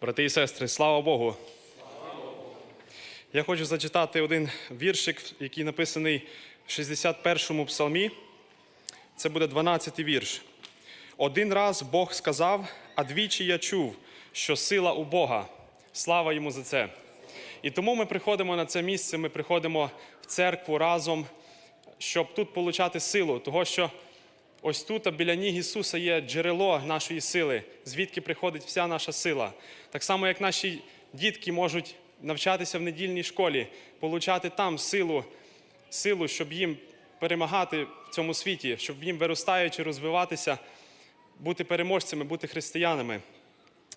Брати і сестри, слава Богу! Я хочу зачитати один віршик, який написаний в 61-му псалмі. Це буде 12-й вірш. Один раз Бог сказав, а двічі я чув, що сила у Бога. Слава йому за це. І тому ми приходимо на це місце, ми приходимо в церкву разом, щоб тут получати силу, того що ось тут, а біля ніг Ісуса, є джерело нашої сили, звідки приходить вся наша сила. Так само, як наші дітки можуть навчатися в недільній школі, получати там силу, силу, щоб їм перемагати в цьому світі, щоб їм виростаючи, розвиватися, бути переможцями, бути християнами.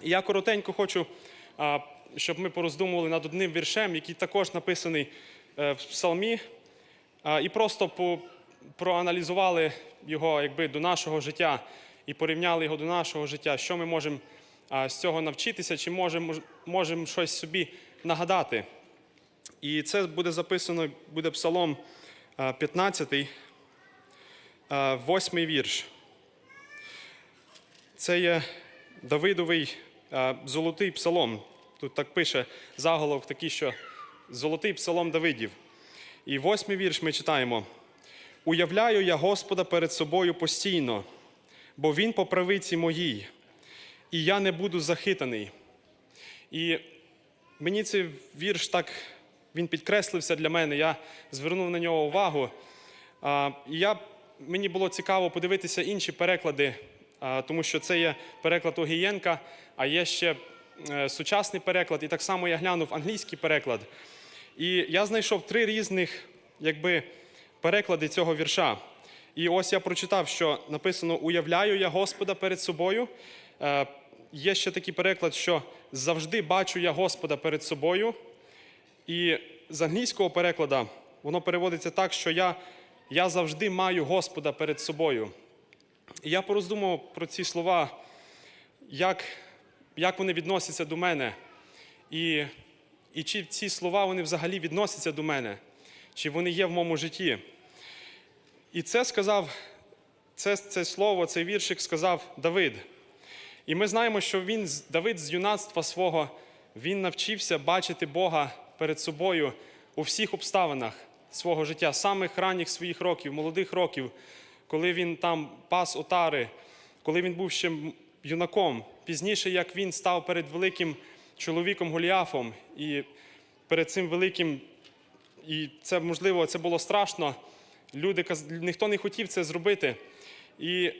І я коротенько хочу, щоб ми пороздумували над одним віршем, який також написаний е, в псалмі, і просто по- проаналізували його якби, до нашого життя і порівняли його до нашого життя, що ми можемо з цього навчитися, чи можемо можемо щось собі нагадати. І це буде записано, буде псалом 15, 8 вірш. Це є Давидовий золотий псалом. Тут так пише заголовок такий, що золотий псалом Давидів. І восьмий вірш ми читаємо: Уявляю я Господа перед собою постійно, бо Він по правиці моїй, і я не буду захитаний. І мені цей вірш так він підкреслився для мене. Я звернув на нього увагу. А, І я, мені було цікаво подивитися інші переклади, а, тому що це є переклад Огієнка, а є ще е, сучасний переклад, і так само я глянув англійський переклад. І я знайшов три різних якби, переклади цього вірша. І ось я прочитав, що написано Уявляю я Господа перед собою. Е, Є ще такий переклад, що завжди бачу я Господа перед собою. І з англійського перекладу воно переводиться так, що я, я завжди маю Господа перед собою. І я пороздумав про ці слова, як, як вони відносяться до мене. І, і чи ці слова вони взагалі відносяться до мене, чи вони є в моєму житті. І це сказав, це, це слово, цей віршик сказав Давид. І ми знаємо, що він, Давид з юнацтва свого, він навчився бачити Бога перед собою у всіх обставинах свого життя, самих ранніх своїх років, молодих років, коли він там пас отари, коли він був ще юнаком. Пізніше, як він став перед великим чоловіком Голіафом, і перед цим великим, і це можливо, це було страшно. Люди ніхто не хотів це зробити. І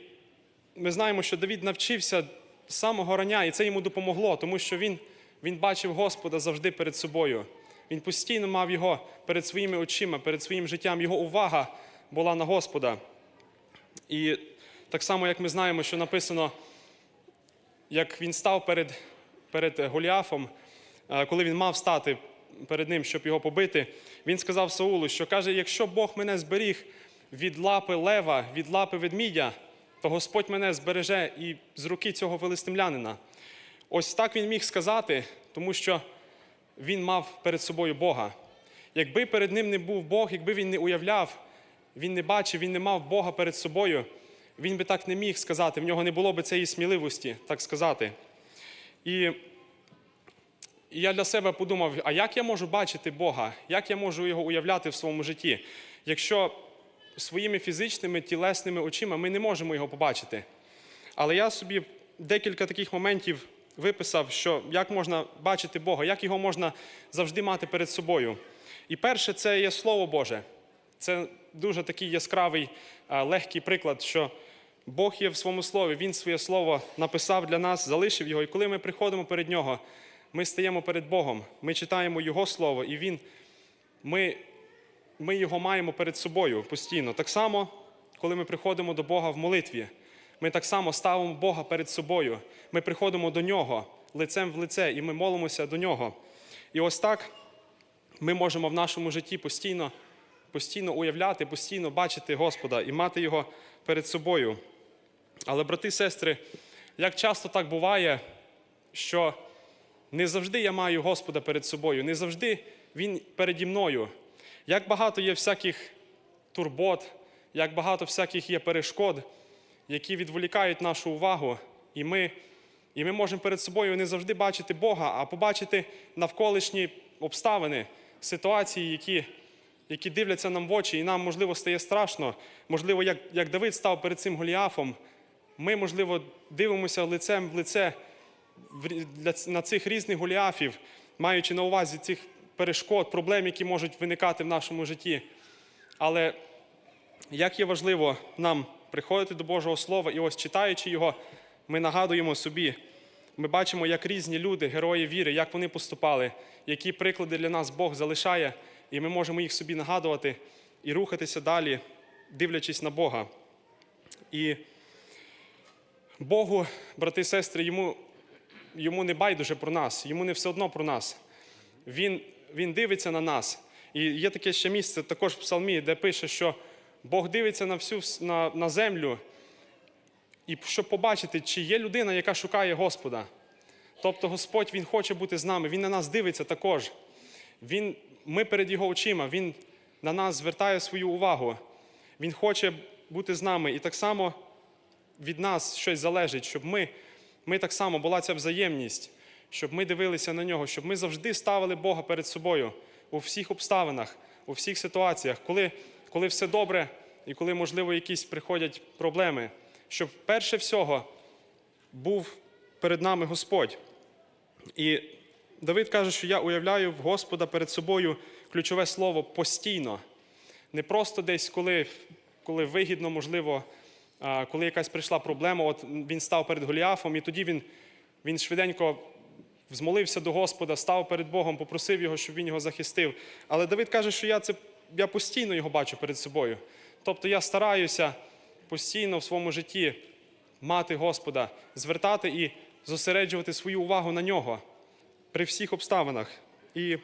ми знаємо, що Давід навчився самого рання, і це йому допомогло, тому що він, він бачив Господа завжди перед собою. Він постійно мав його перед своїми очима, перед своїм життям. Його увага була на Господа. І так само, як ми знаємо, що написано, як він став перед, перед Голіафом, е, коли він мав стати перед ним, щоб його побити, він сказав Саулу, що каже: якщо Бог мене зберіг від лапи лева, від лапи ведмідя, то Господь мене збереже і з руки цього филистимлянина. Ось так він міг сказати, тому що він мав перед собою Бога. Якби перед ним не був Бог, якби він не уявляв, він не бачив, він не мав Бога перед собою, він би так не міг сказати, в нього не було б цієї сміливості так сказати. І, і я для себе подумав: а як я можу бачити Бога? Як я можу його уявляти в своєму житті? Якщо своїми фізичними, тілесними очима ми не можемо його побачити. Але я собі декілька таких моментів виписав, що як можна бачити Бога, як його можна завжди мати перед собою. І перше, це є Слово Боже. Це дуже такий яскравий, легкий приклад, що Бог є в своєму слові, Він своє слово написав для нас, залишив його. І коли ми приходимо перед Нього, ми стаємо перед Богом, ми читаємо Його Слово, і Він, ми, ми його маємо перед собою постійно. Так само, коли ми приходимо до Бога в молитві, ми так само ставимо Бога перед собою. Ми приходимо до Нього лицем в лице, і ми молимося до Нього. І ось так ми можемо в нашому житті постійно, постійно уявляти, постійно бачити Господа і мати Його перед собою. Але, брати і сестри, як часто так буває, що не завжди я маю Господа перед собою, не завжди Він переді мною. Як багато є всяких турбот, як багато всяких є перешкод, які відволікають нашу увагу, і ми І ми можемо перед собою не завжди бачити Бога, а побачити навколишні обставини, ситуації, які, які дивляться нам в очі, і нам, можливо, стає страшно. Можливо, як, як Давид став перед цим Голіафом, ми, можливо, дивимося лицем в лице на цих різних Голіафів, маючи на увазі цих перешкод, проблем, які можуть виникати в нашому житті. Але як є важливо нам приходити до Божого Слова, і ось читаючи його, ми нагадуємо собі, ми бачимо, як різні люди, герої віри, як вони поступали, які приклади для нас Бог залишає, і ми можемо їх собі нагадувати і рухатися далі, дивлячись на Бога. І Богу, брати і сестри, йому, йому не байдуже про нас, йому не все одно про нас. Він, він дивиться на нас. І є таке ще місце також в псалмі, де пише, що Бог дивиться на всю на, на землю, і щоб побачити, чи є людина, яка шукає Господа. Тобто Господь Він хоче бути з нами, Він на нас дивиться також. Він, ми перед Його очима, Він на нас звертає свою увагу. Він хоче бути з нами. І так само від нас щось залежить, щоб ми, ми так само була ця взаємність, щоб ми дивилися на нього, щоб ми завжди ставили Бога перед собою у всіх обставинах, у всіх ситуаціях, коли, коли все добре і коли, можливо, якісь приходять проблеми, щоб перше всього був перед нами Господь. І Давид каже, що я уявляю в Господа перед собою ключове слово постійно. Не просто десь, коли, коли вигідно, можливо, коли якась прийшла проблема, от він став перед Голіафом, і тоді він, він швиденько взмолився до Господа, став перед Богом, попросив його, щоб він його захистив. Але Давид каже, що я, це, я постійно його бачу перед собою. Тобто я стараюся постійно в своєму житті мати Господа, звертати і зосереджувати свою увагу на нього при всіх обставинах. І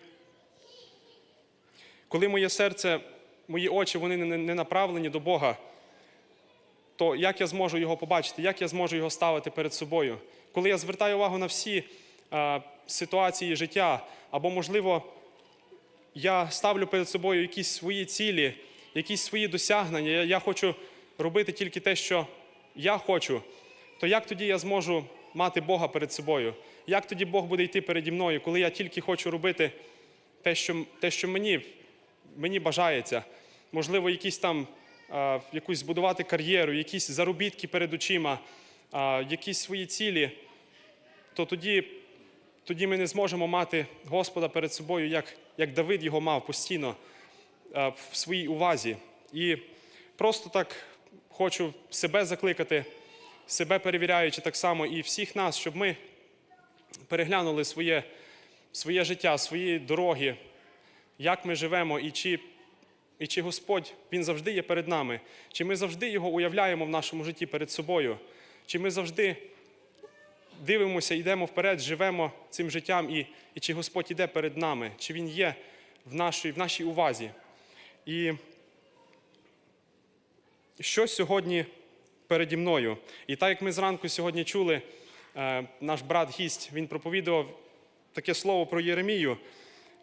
коли моє серце, мої очі вони не направлені до Бога, то як я зможу його побачити, як я зможу його ставити перед собою? Коли я звертаю увагу на всі а, ситуації життя, або, можливо, я ставлю перед собою якісь свої цілі, якісь свої досягнення, я, я хочу робити тільки те, що я хочу, то як тоді я зможу мати Бога перед собою? Як тоді Бог буде йти переді мною, коли я тільки хочу робити те, що, те, що мені, мені бажається? Можливо, якісь там якусь збудувати кар'єру, якісь заробітки перед очима, якісь свої цілі, то тоді, тоді ми не зможемо мати Господа перед собою, як, як Давид його мав постійно в своїй увазі. І просто так хочу себе закликати, себе перевіряючи так само і всіх нас, щоб ми переглянули своє, своє життя, свої дороги, як ми живемо, і чи, і чи Господь Він завжди є перед нами, чи ми завжди його уявляємо в нашому житті перед собою, чи ми завжди дивимося, йдемо вперед, живемо цим життям, і, і чи Господь іде перед нами, чи Він є в нашій, в нашій увазі. І що сьогодні переді мною? І так як ми зранку сьогодні чули, е, наш брат гість він проповідував таке слово про Єремію.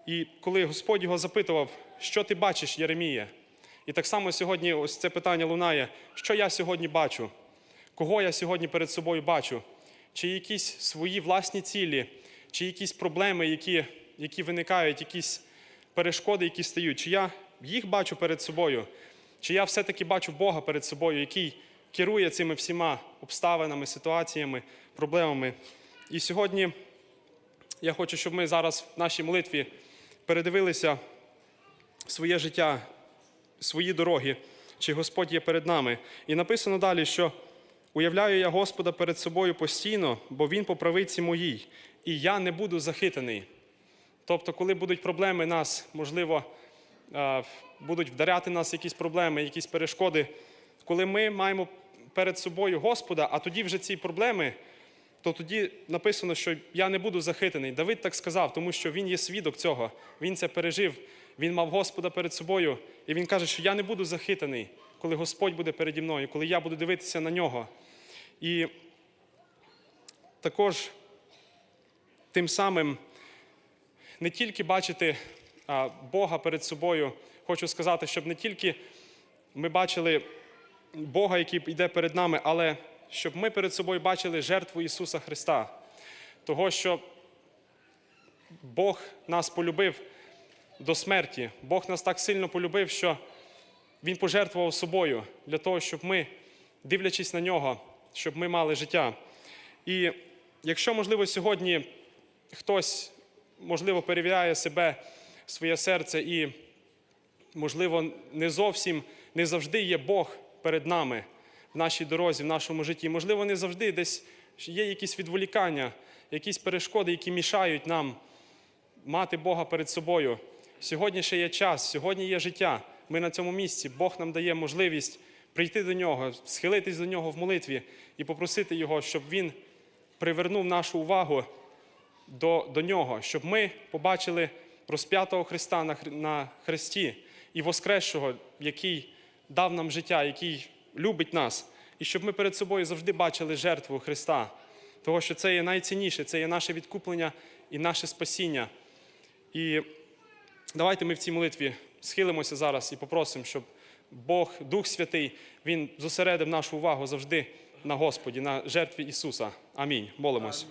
І коли Господь його запитував, що ти бачиш, Єремія? І так само сьогодні ось це питання лунає: що я сьогодні бачу? Кого я сьогодні перед собою бачу? Чи якісь свої власні цілі, чи якісь проблеми, які, які виникають, якісь перешкоди, які стають? Чи я їх бачу перед собою? Чи я все-таки бачу Бога перед собою, який керує цими всіма обставинами, ситуаціями, проблемами? І сьогодні я хочу, щоб ми зараз в нашій молитві передивилися своє життя, свої дороги, чи Господь є перед нами. І написано далі, що уявляю я Господа перед собою постійно, бо Він по правиці моїй, і я не буду захитаний. Тобто, коли будуть проблеми нас, можливо, е, будуть вдаряти нас якісь проблеми, якісь перешкоди, коли ми маємо перед собою Господа, а тоді вже ці проблеми, то тоді написано, що я не буду захитаний. Давид так сказав, тому що він є свідок цього. Він це пережив. Він мав Господа перед собою, і він каже, що я не буду захитаний, коли Господь буде переді мною, коли я буду дивитися на нього. І також тим самим не тільки бачити Бога перед собою, хочу сказати, щоб не тільки ми бачили Бога, який йде перед нами, але щоб ми перед собою бачили жертву Ісуса Христа, того, що Бог нас полюбив до смерті. Бог нас так сильно полюбив, що Він пожертвував собою для того, щоб ми, дивлячись на нього, щоб ми мали життя. І якщо, можливо, сьогодні хтось, можливо, перевіряє себе, своє серце і, можливо, не зовсім, не завжди є Бог перед нами в нашій дорозі, в нашому житті. Можливо, не завжди десь є якісь відволікання, якісь перешкоди, які мішають нам мати Бога перед собою. Сьогодні ще є час, сьогодні є життя. Ми на цьому місці. Бог нам дає можливість прийти до нього, схилитись до нього в молитві і попросити Його, щоб Він привернув нашу увагу до, до нього, щоб ми побачили розп'ятого Христа на, на хресті і воскресшого, який дав нам життя, який любить нас, і щоб ми перед собою завжди бачили жертву Христа, того, що це є найцінніше, це є наше відкуплення і наше спасіння. І давайте ми в цій молитві схилимося зараз і попросимо, щоб Бог, Дух Святий, Він зосередив нашу увагу завжди на Господі, на жертві Ісуса. Амінь. Молимось.